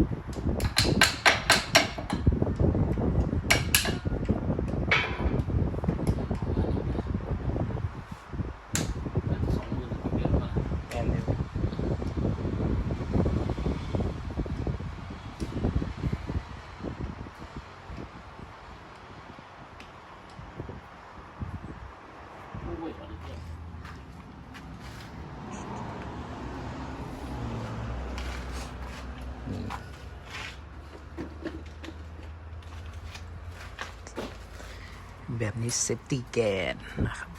どうも。 แบบนี้เซฟตี้แกนนะครับ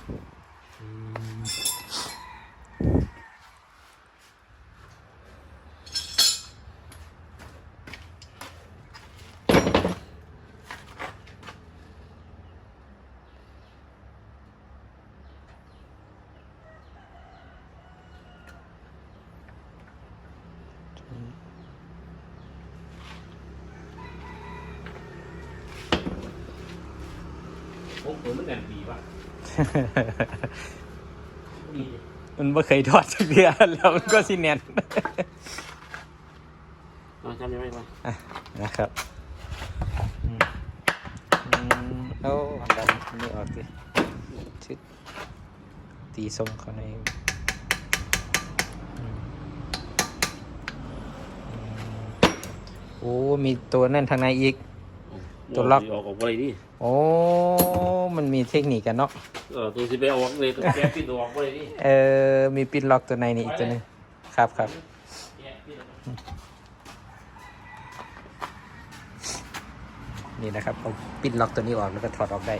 พวกผมมันแน่นดีป่ะดีมันไม่เคยทอดสักเดือนแล้วมันก็สิแน่นเราจำยังไม่มาอะนะครับอืมอืมเอาดันนี่ออกสิชิดตีทรงเขาในอืมโอ้ มีตัวนั่นทางในอีก ตัวล็อกออกออกอะไรดิโอ้ มันมีเทคนิคกันเนาะ เออตัวสิไปออกเลยตัวแก๊สปิดตัวออกอะไรดิเออ มีปินล็อกตัวในนี่อีกตัวหนึงครับครับ แก๊สปิดออกนี่นะครับเอาปินล็อกตัวนี้ออกแล้วก็ถอดออกได้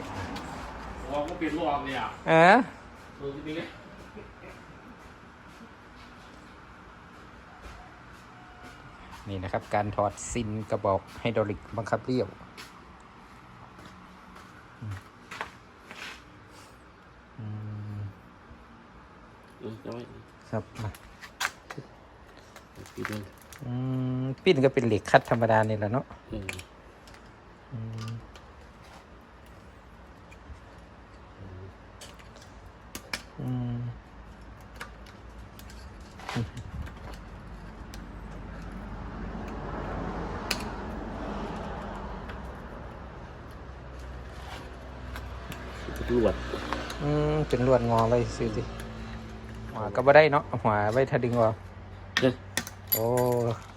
ออกก็เปลี่ยนลูกออกเลยอะเออตัวสิไปเลยนี่นะครับ การถอดซินกระบอกไฮดรอลิกบังคับเรียวอื เออจะไว้ครับมาปิดเลยอืมปิ้นก็เป็นเหล็กคัดธรรมดานี่แหละเนาะเอออืมอืมลวดอืมเป็นลวดงอไว้สิสิ หัวก็บ่ได้เนาะหัวไว้ถ้าดึงออกเด้อโอ้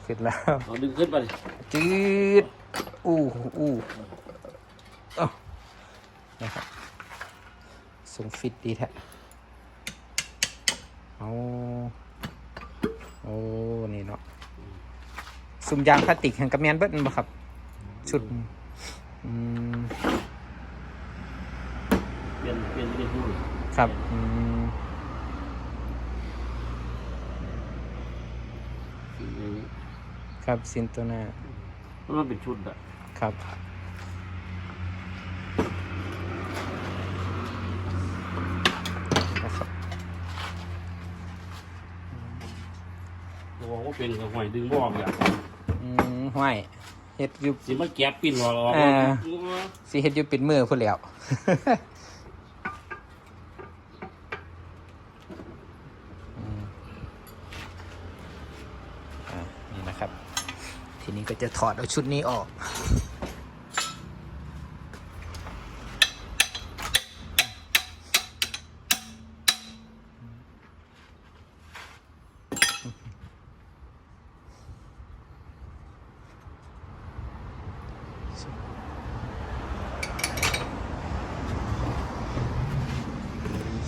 ขึ้นแล้วเอาดึงขึ้นไปดิจืดอู้อู้เอ้านะครับทรงฟิตดีแท้เอาโอ้นี่เนาะซุ่มยางพลาสติกแห่งกระแมนเบิ้ลบ่ครับ ชุดอืม เปลี่ยนเปลี่ยนเป็นผู้ครับอืม สิ่งนี้ครับซินตัวหน้ามันเป็นชุดอะครับนะครับ ตัวว่าเป็นกับหอยดึงบ่ออกอย่างอืมห้วยเฮ็ดอยู่สิมาแก๊สปิดหัวเราออกอ่าสิเฮ็ดอยู่ปิดมือพุ่นแหล้ว อืมอะ นะครับ ทีนี้ก็จะถอดเอาชุดนี้ออก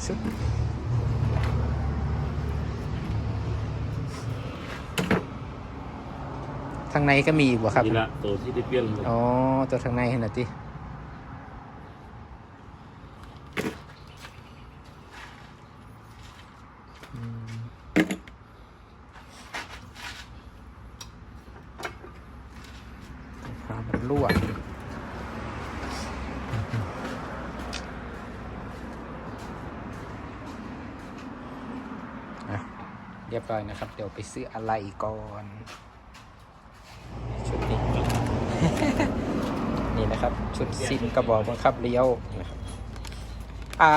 ชุดางในก็มีอีกบ่ครับนี่ละตัวที่ได้เปลี่ยนอ๋อตัวทางในเห็นหน่อยติอืมหามันรั่วอะเรียบร้อยนะครับ เดี๋ยวไปซื้ออะไรก่อนชุดนี้ นี่นะครับชุดซินกระบอกบังคับเลี้ยวนะครับอ่า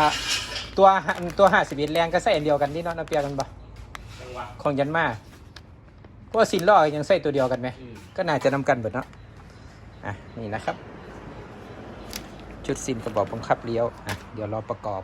ตัวห้าตัวห้าสิบเอ็ดแรงก็ใส่อันเดียวกันที่เน้องนาเปียกันปะจังหวะของยันมาเพราะว่าสินล้อยังใส่ตัวเดียวกันไหมอืมก็น่าจะนำกันเบิดเนาะอะนี่นะครับ ชุดสินกระบอกบังคับเลี้ยวอะเดี๋ยวเราประกอบ